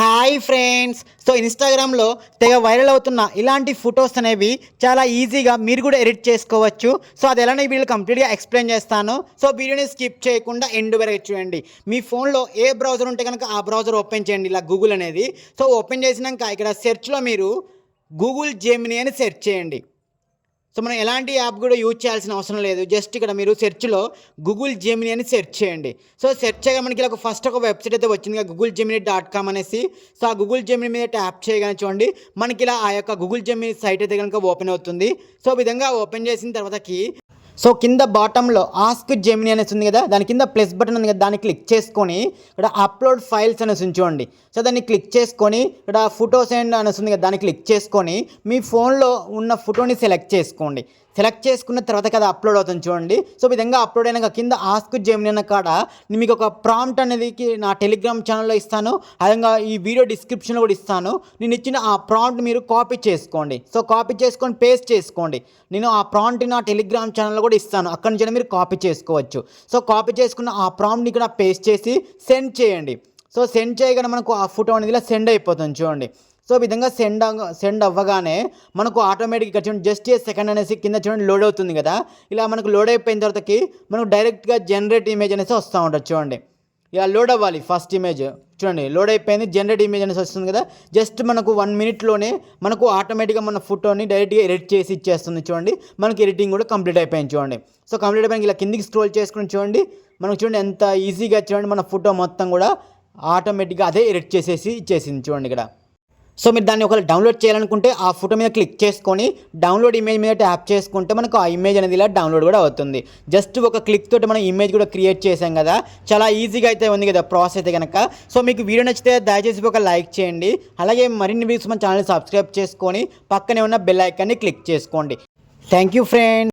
Hi friends so ఇన్స్టాగ్రామ్లో తెగ viral అవుతున్న ఇలాంటి ఫొటోస్ అనేవి చాలా ఈజీగా మీరు కూడా ఎడిట్ చేసుకోవచ్చు. సో అది ఎలానే వీడియో కంప్లీట్గా ఎక్స్ప్లెయిన్ చేస్తాను. సో వీడియోని స్కిప్ చేయకుండా ఎండ్ వరకు చూడండి. మీ ఫోన్లో ఏ బ్రౌజర్ ఉంటే కనుక ఆ బ్రౌజర్ ఓపెన్ చేయండి ఇలా గూగుల్ అనేది. సో ఓపెన్ చేసినాక ఇక్కడ సెర్చ్లో మీరు గూగుల్ జెమిని అని సెర్చ్ చేయండి. సో మనం ఎలాంటి యాప్ కూడా యూజ్ చేయాల్సిన అవసరం లేదు. జస్ట్ ఇక్కడ మీరు సెర్చ్లో గూగుల్ జెమిని అని సెర్చ్ చేయండి. సో సెర్చ్ చేయగా మనకి ఇలా ఒక ఫస్ట్ ఒక వెబ్సైట్ అయితే వచ్చింది గూగుల్ జెమిని డాట్ కామ్ అనేసి. సో ఆ గూగుల్ జెమిని మీద ట్యాప్ చేయగానే చూడండి మనకి ఇలా ఆ యొక్క గూగుల్ జెమిని సైట్ అయితే కనుక ఓపెన్ అవుతుంది. సో విధంగా ఓపెన్ చేసిన తర్వాతకి సో కింద బాటంలో ఆస్క్ జెమిని అనేసి ఉంది కదా దాని కింద ప్లస్ బటన్ ఉంది కదా దాన్ని క్లిక్ చేసుకొని ఇక్కడ అప్లోడ్ ఫైల్స్ అనేసి ఉంచుకోండి సో దాన్ని క్లిక్ చేసుకొని ఇక్కడ ఫొటోస్ అండ్ అనేసి ఉంది కదా దాన్ని క్లిక్ చేసుకొని మీ ఫోన్లో ఉన్న ఫోటోని సెలెక్ట్ చేసుకోండి. సెలెక్ట్ చేసుకున్న తర్వాత కదా అప్లోడ్ అవుతుంది చూడండి. సో ఈ విధంగా అప్లోడ్ అయినాక కింద ఆస్క్ జెమిని కాడ మీకు ఒక ప్రాంప్ట్ అనేది నా టెలిగ్రామ్ ఛానల్లో ఇస్తాను. అదేవిధంగా ఈ వీడియో డిస్క్రిప్షన్లో కూడా ఇస్తాను. నేను ఇచ్చిన ఆ ప్రాంప్ట్ మీరు కాపీ చేసుకోండి. సో కాపీ చేసుకొని పేస్ట్ చేసుకోండి. నేను ఆ ప్రాంప్ట్ నా టెలిగ్రామ్ ఛానల్లో కూడా ఇస్తాను. అక్కడి నుంచి మీరు కాపీ చేసుకోవచ్చు. సో కాపీ చేసుకున్న ఆ ప్రాంప్ట్ని ఇక్కడ పేస్ట్ చేసి సెండ్ చేయండి. సో సెండ్ చేయగానే మనకు ఆ ఫోటో అనేది ఇలా సెండ్ అయిపోతుంది చూడండి. సో ఈ విధంగా సెండ్ సెండ్ అవ్వగానే మనకు ఆటోమేటిక్గా చూడండి జస్ట్ ఏ సెకండ్ అనేసి కింద చూడండి లోడ్ అవుతుంది కదా. ఇలా మనకు లోడ్ అయిపోయిన తర్వాతకి మనకు డైరెక్ట్గా జనరేట్ ఇమేజ్ అనేసి వస్తూ ఉంటుంది చూడండి. ఇలా లోడ్ అవ్వాలి ఫస్ట్ ఇమేజ్ చూడండి లోడ్ అయిపోయింది జనరేట్ ఇమేజ్ అనేసి వస్తుంది కదా. జస్ట్ మనకు వన్ మినిట్లోనే మనకు ఆటోమేటిక్గా మన ఫోటోని డైరెక్ట్గా ఎడిట్ చేసి ఇచ్చేస్తుంది చూడండి. మనకి ఎడిటింగ్ కూడా కంప్లీట్ అయిపోయింది చూడండి. సో కంప్లీట్ అయిపోయింది ఇలా కిందికి స్క్రోల్ చేసుకుని చూడండి. మనకు చూడండి ఎంత ఈజీగా చూడండి మన ఫోటో మొత్తం కూడా ఆటోమేటిక్గా అదే ఎడిట్ చేసేసి ఇచ్చేసింది చూడండి ఇక్కడ. సో మీరు దాన్ని ఒకవేళ డౌన్లోడ్ చేయాలనుకుంటే ఆ ఫోటో మీద క్లిక్ చేసుకొని డౌన్లోడ్ ఇమేజ్ మీద ట్యాప్ చేసుకుంటే మనకు ఆ ఇమేజ్ అనేది ఇలా డౌన్లోడ్ కూడా అవుతుంది. జస్ట్ ఒక క్లిక్ తోటి మనం ఇమేజ్ కూడా క్రియేట్ చేసాం కదా చాలా ఈజీగా అయితే ఉంది కదా ప్రాసెస్ అయితే కనుక సో మీకు వీడియో నచ్చితే దయచేసి ఒక లైక్ చేయండి. అలాగే మరిన్ని వీడియోస్ మన ఛానల్ సబ్స్క్రైబ్ చేసుకొని పక్కనే ఉన్న బెల్ ఐకాన్ని క్లిక్ చేసుకోండి. Thank you friend.